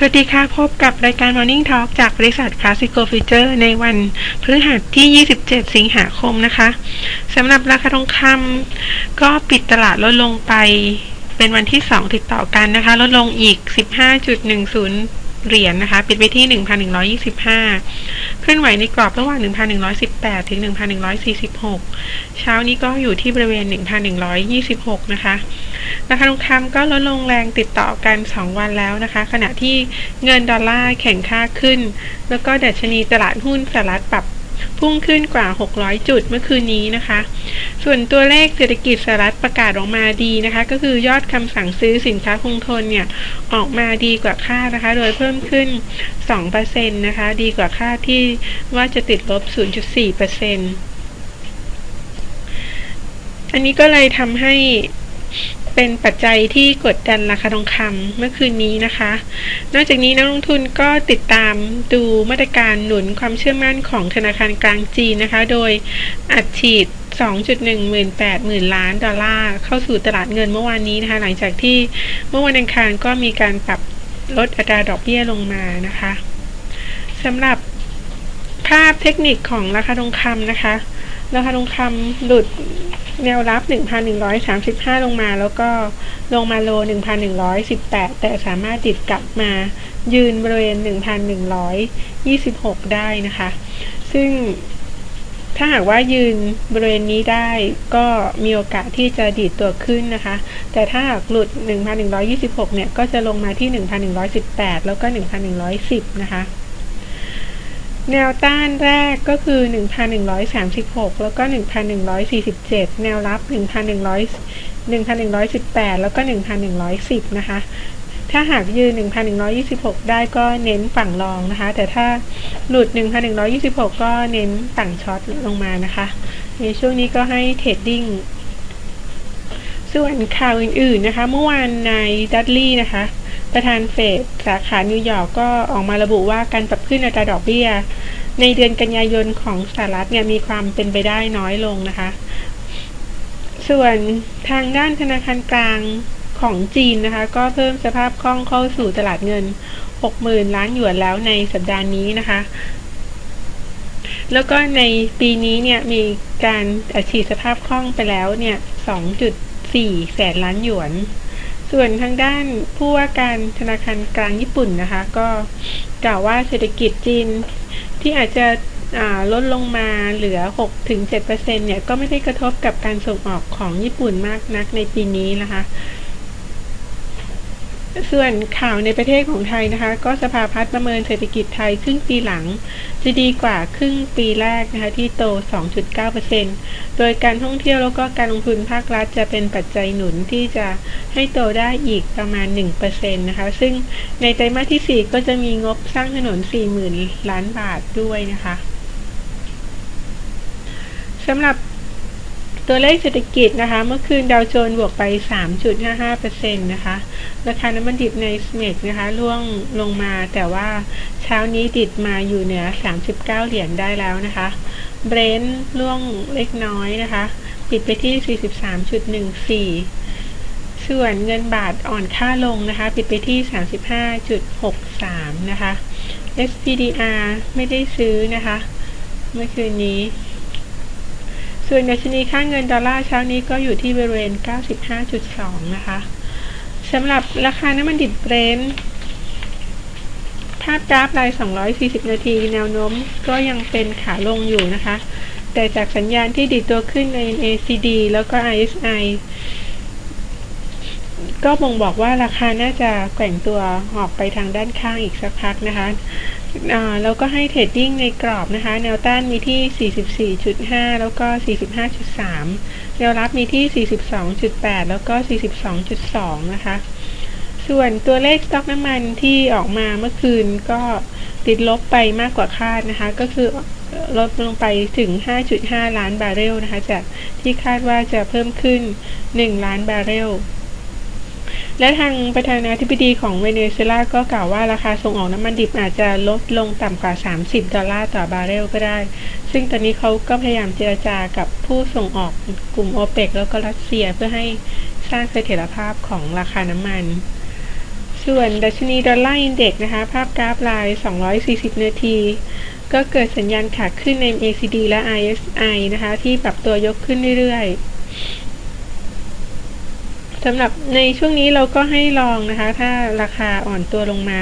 สวัสดีค่ะ พบกับรายการ Morning Talk จากบริษัท Classico Future ในวันพฤหัสที่ 27 สิงหาคมนะคะสำหรับราคาทองคำก็ปิดตลาดลดลงไปเป็นวันที่ 2 ติดต่อกันนะคะ ลดลงอีก 15.10 เหรียญนนะคะ ปิดไปที่ 1,125 เคลื่อนไหวในกรอบระหว่าง 1,118 ถึง 1,146 เช้านี้ก็อยู่ที่บริเวณ 1,126 นะคะ ราคาทองคำก็ลดลงแรงติดต่อกัน 2 วันแล้วนะคะ ขณะที่เงินดอลลาร์แข็งค่าขึ้น แล้วก็ดัชนีตลาดหุ้นสหรัฐปรับ พุ่งขึ้นกว่า 600 จุดเมื่อคืนนี้นะคะ ส่วนตัวเลขเศรษฐกิจสหรัฐประกาศออกมาดีนะคะ ก็คือยอดคำสั่งซื้อสินค้าคงทนเนี่ยออกมาดีกว่าคาดนะคะ โดยเพิ่มขึ้น 2%นะคะ ดีกว่าคาดที่ว่าจะติดลบ 0.4%อันนี้ก็เลยทำให้ เป็นปัจจัยที่กดดันราคาทองคำเมื่อคืนนี้นะคะ นอกจากนี้นักลงทุนก็ติดตามดูมาตรการหนุนความเชื่อมั่นของธนาคารกลางจีนนะคะ โดยอัดฉีด 2.118หมื่นล้านดอลลาร์เข้าสู่ตลาดเงินเมื่อวานนี้นะคะ หลังจากที่เมื่อวันอังคารก็มีการปรับลดอัตราดอกเบี้ยลงมานะคะสำหรับภาพเทคนิคของราคาทองคำนะคะ ราคาทองคำหลุดแนวรับ 1,135 ลงมา แล้วก็ลงมาโล 1,118 แต่สามารถติดกลับมายืนบริเวณ 1,126 ได้นะคะ ซึ่งถ้าหากว่ายืนบริเวณนี้ได้ก็มีโอกาสที่จะดีดตัวขึ้นนะคะ แต่ถ้าหากหลุด 1,126 เนี่ย ก็จะลงมาที่ 1,118 แล้วก็ 1,110 นะคะ แนวต้านแรกก็คือ 1,136 แล้วก็ 1,147 แนวรับ 1,100 1,118 แล้วก็ 1,110 นะคะ ถ้าหากยืน 1,126 ได้ก็เน้นฝั่งรองนะคะ แต่ถ้าหลุด 1,126 ก็เน้นต่างช็อตลงมานะคะ ในช่วงนี้ก็ให้เทรดดิ้ง ส่วนข่าวอื่นๆนะคะ เมื่อวานนายดัตลี่นะคะ ประธานเฟดสาขานิวยอร์กก็ออกมาระบุว่าการปรับขึ้นอัตราดอกเบี้ย ในเดือนกันยายนของสหรัฐเนี่ยมีความเป็นไปได้น้อยลงนะคะ ส่วนทางด้านธนาคารกลางของจีนนะคะ ก็เพิ่มสภาพคล่องเข้าสู่ตลาดเงิน 60,000 ล้านหยวนแล้วในสัปดาห์นี้นะคะ แล้วก็ในปีนี้เนี่ยมีการอัดฉีดสภาพคล่องไปแล้วเนี่ย 2.4 แสนล้านหยวน ส่วนทางด้านผู้ว่าการธนาคารกลางญี่ปุ่นนะคะ ก็กล่าวว่าเศรษฐกิจจีนที่อาจจะลดลงมาเหลือ 6-7%เนี่ย ก็ไม่ได้กระทบกับการส่งออกของญี่ปุ่นมากนักในปีนี้นะคะ ส่วนข่าวในประเทศของไทยนะคะ ก็สภาพัฒน์ประเมินเศรษฐกิจไทยครึ่งปีหลัง จะดีกว่าครึ่งปีแรกนะคะที่โต 2.9%โดยการท่องเที่ยวแล้วก็การลงทุนภาครัฐจะเป็นปัจจัยหนุนที่จะให้โตได้อีกประมาณ 1%นะคะ ซึ่งในไตรมาสที่ 4 ก็จะมีงบสร้างถนน 40,000 ล้านบาทด้วยนะคะสำหรับ ตัวเลขเศรษฐกิจนะคะ เมื่อคืนดาวโจนส์บวกไป 3.55%นะคะ ราคาน้ำมันดิบในสเมกนะคะร่วงลงมาแต่ว่าเช้านี้ติดมาอยู่เหนือ 39 เหรียญได้แล้วนะคะเบรนท์ร่วงเล็กน้อยนะคะ ปิดไปที่ 43.14 ส่วนเงินบาทอ่อนค่าลงนะคะ ปิดไปที่ 35.63 นะคะ SPDR ไม่ได้ซื้อนะคะ เมื่อคืนนี้ ส่วนดัชนีค่าเงินดอลลาร์เช้านี้ก็อยู่ที่บริเวณ 95.2 นะคะสำหรับราคาน้ำมันดิบเบรนท์ภาพกราฟราย 240 นาที แนวโน้มก็ยังเป็นขาลงอยู่นะคะ แต่จากสัญญาณที่ดิดตัวขึ้นใน ACD แล้วก็ ISI ก็บ่งบอกว่าราคาน่าจะแกว่งตัวออกไปทางด้านข้างอีกสักพักนะคะ แล้วก็ให้เทรดดิ้งในกรอบนะคะ แนวต้านมีที่ 44.5 แล้วก็ 45.3 แนวรับมีที่ 42.8 แล้วก็ 42.2 นะคะ ส่วนตัวเลขสต็อกน้ำมันที่ออกมาเมื่อคืนก็ติดลบไปมากกว่าคาดนะคะ ก็คือลดลงไปถึง 5.5 ล้านบาร์เรลนะคะ จากที่คาดว่าจะเพิ่มขึ้น 1 ล้านบาร์เรล และทางประธานาธิบดีของเวเนซุเอลาก็กล่าวว่าราคาส่งออกน้ำมันดิบอาจจะลดลงต่ำกว่า 30 ดอลลาร์ต่อบาร์เรลก็ได้ ซึ่งตอนนี้เขาก็พยายามเจรจากับผู้ส่งออกกลุ่มโอเปกแล้วก็รัสเซียเพื่อให้สร้างเสถียรภาพของราคาน้ำมัน ส่วนดัชนีดอลลาร์อินเด็กซ์นะคะ ภาพกราฟราย 240 นาที ก็เกิดสัญญาณขาขึ้นใน ACD และ RSI นะคะ ที่ปรับตัวยกขึ้นเรื่อยๆ สำหรับในช่วงนี้เราก็ให้ลองนะคะ ถ้าราคาอ่อนตัวลงมา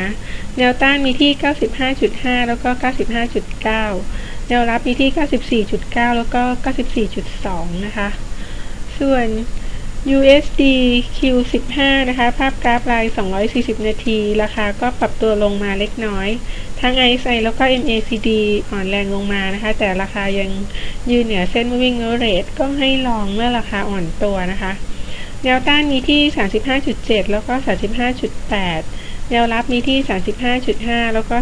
แนวต้านมีที่ 95.5 แล้วก็ 95.9 แนวรับมีที่ 94.9 แล้วก็ 94.2 นะคะ ส่วน USD Q15 นะคะ ภาพกราฟราย 240 นาที ราคาก็ปรับตัวลงมาเล็กน้อย ทั้ง RSI แล้วก็ MACD อ่อนแรงลงมานะคะ แต่ราคายังยืนเหนือเส้น moving average ก็ให้ลองเมื่อราคาอ่อนตัวนะคะ แนวต้านมีที่ 35.7 แล้วก็ 35.8 แนวรับมีที่ 35.5 แล้วก็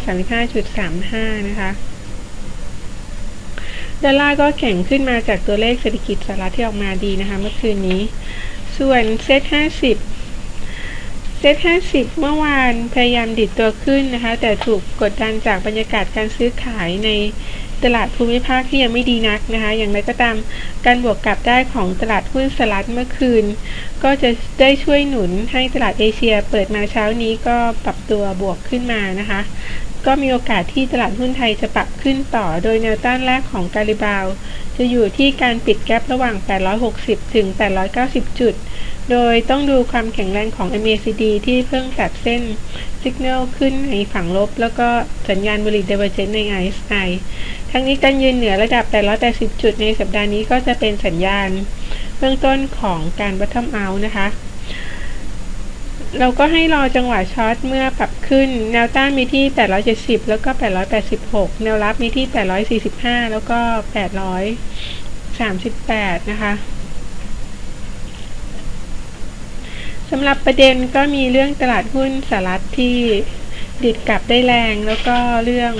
35.35 นะคะ ดอลลาร์ก็แข็งขึ้นมาจากตัวเลขเศรษฐกิจสหรัฐที่ออกมาดีนะคะเมื่อคืนนี้ ส่วนเซ็ต50เซ็ต50 เมื่อวานพยายามดิดตัวขึ้นนะคะ แต่ถูกกดดันจากบรรยากาศการซื้อขายใน ตลาดภูมิภาคที่ยังไม่ดีนักนะคะ อย่างไรก็ตามการบวกกลับได้ของตลาดหุ้นสหรัฐเมื่อคืน ก็จะได้ช่วยหนุนให้ตลาดเอเชียเปิดมาเช้านี้ก็ปรับตัวบวกขึ้นมานะคะ ก็มีโอกาสที่ตลาดหุ้นไทยจะปรับขึ้นต่อโดยแนวต้านแรกของการิบาว จะอยู่ที่การปิดแกลบระหว่าง 860 ถึง 890 จุด โดยต้องดูความแข็งแรงของ MACD ที่เพิ่งตัดเส้นสัญญาณขึ้นในฝั่งลบ แล้วก็สัญญาณบริเดเวอร์เจนใน RSI ทั้งนี้การยืนเหนือระดับ 880 จุดในสัปดาห์นี้ก็จะเป็นสัญญาณเบื้องต้นของการ bottom out นะคะ เราก็ให้รอจังหวะช็อตเมื่อปรับขึ้น แนวต้านมีที่ 870 แล้วก็ 886 แนวรับมีที่ 845 แล้วก็ 838 นะคะสำหรับประเด็นก็มีเรื่องตลาดหุ้นสหรัฐที่ดิดกลับได้แรงแล้วก็เรื่อง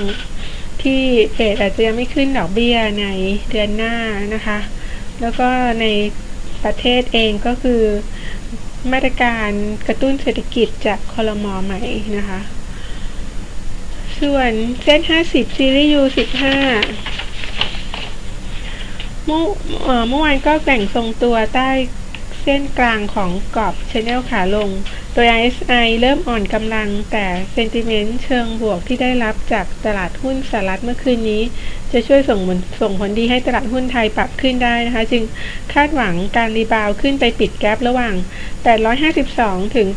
ที่เฟดอาจจะยังไม่ขึ้นดอกเบี้ยในเดือนหน้านะคะ แล้วก็ในประเทศเองก็คือมาตรการกระตุ้นเศรษฐกิจจากคอรมอใหม่นะคะ ส่วนเส้น 50 ซีรีส์ U15 เมื่อเมื่อวานก็แบ่งทรงตัวใต้ เส้นกลางของกรอบชแนลขาลง โดย RSI เริ่มอ่อนกำลังแต่เซนติเมนต์เชิงบวกที่ได้รับจากตลาดหุ้นสหรัฐเมื่อคืนนี้ จะช่วยส่งผลส่งผลดีให้ตลาดหุ้นไทยปรับขึ้นได้นะคะ จึงคาดหวังการรีบาวขึ้นไปปิดแกลบระหว่าง 852 ถึง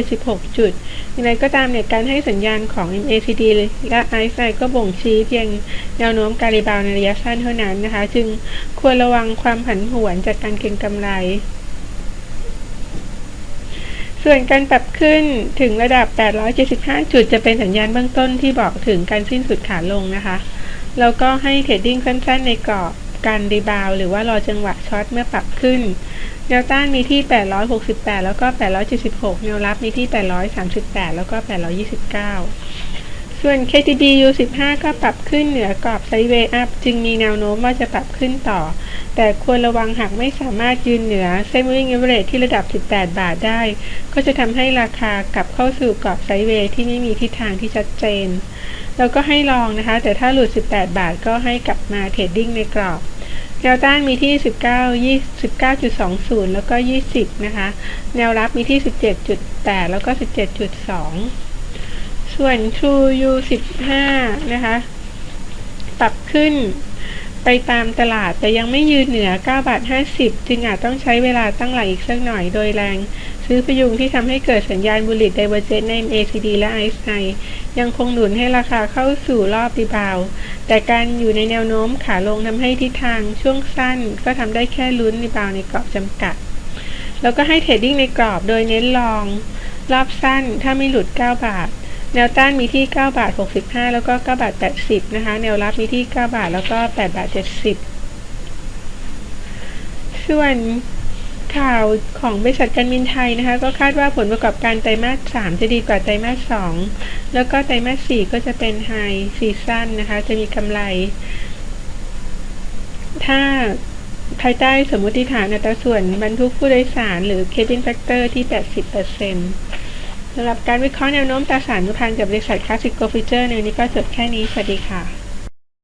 876 จุดอย่างไรก็ตามเนี่ยการให้สัญญาณของ MACD และ RSI ก็บ่งชี้เพียงแนวโน้มการรีบาวในระยะสั้นเท่านั้นนะคะ จึงควรระวังความผันผวนจากการเก็งกำไร ส่วนการปรับขึ้นถึงระดับ 875 จุดจะเป็นสัญญาณเบื้องต้นที่บอกถึงการสิ้นสุดขาลงนะคะ แล้วก็ให้เทรดดิ้งสั้นๆ ในกรอบการรีบาวหรือว่ารอจังหวะช็อตเมื่อปรับขึ้น แนวต้านมีที่ 868 แล้วก็ 876 แนวรับมีที่ 838 แล้วก็ 829 ส่วน KTB U15 ก็ปรับขึ้นเหนือกรอบไซเวย์อัพจึงมีแนวโน้มว่าจะปรับขึ้นต่อ แต่ควรระวังหากไม่สามารถยืนเหนือเส้น moving average ที่ระดับ 18 บาทได้ ก็จะทำให้ราคากลับเข้าสู่กรอบไซเวย์ที่ไม่มีทิศทางที่ชัดเจน เราก็ให้ลองนะคะ แต่ถ้าหลุด 18 บาทก็ให้กลับมาเทรดดิ้งในกรอบแนวต้านมีที่ 19 19.20 แล้วก็ 20 นะคะ แนวรับมีที่ 17.8 แล้วก็ 17.2 ส่วน True U 15 นะคะ ปรับขึ้นไปตามตลาดแต่ยังไม่ยืนเหนือ 9 บาท 50 จึงอาจต้องใช้เวลาตั้งหลักอีกสักหน่อยโดยแรง ซื้อพยุงที่ทำให้เกิดสัญญาณบุลิตไดเวอร์เจนใน ACD และ RSI ยังคงหนุนให้ราคาเข้าสู่รอบรีบาว แต่การอยู่ในแนวโน้มขาลงทำให้ทิศทางช่วงสั้นก็ทำได้แค่ลุ้นรีบาวในกรอบจำกัด แล้วก็ให้เทรดดิ้งในกรอบโดยเน้นลอง รอบสั้นถ้าไม่หลุด 9 บาท แนวต้านมีที่ 9 บาท 65 แล้วก็ 9 บาท 80 นะคะ แนวรับมีที่ 9 บาทแล้วก็ 8 บาท 70 ส่วนข่าวของบริษัทการบินไทยนะคะ ก็คาดว่าผลประกอบการไตรมาส 3 จะดีกว่าไตรมาส 2 แล้วก็ไตรมาส 4 ก็จะเป็นไฮซีซั่นนะคะ จะมีกำไร ถ้าภายใต้สมมติฐานอัตราส่วนบรรทุกผู้โดยสารหรือ cabin factor ที่ 80% สำหรับการวิเคราะห์แนวโน้มตราสารนุพันธ์กับบริษัทคลาสสิกโกฟิเจอร์ในนี้ก็จบแค่นี้ สวัสดีค่ะ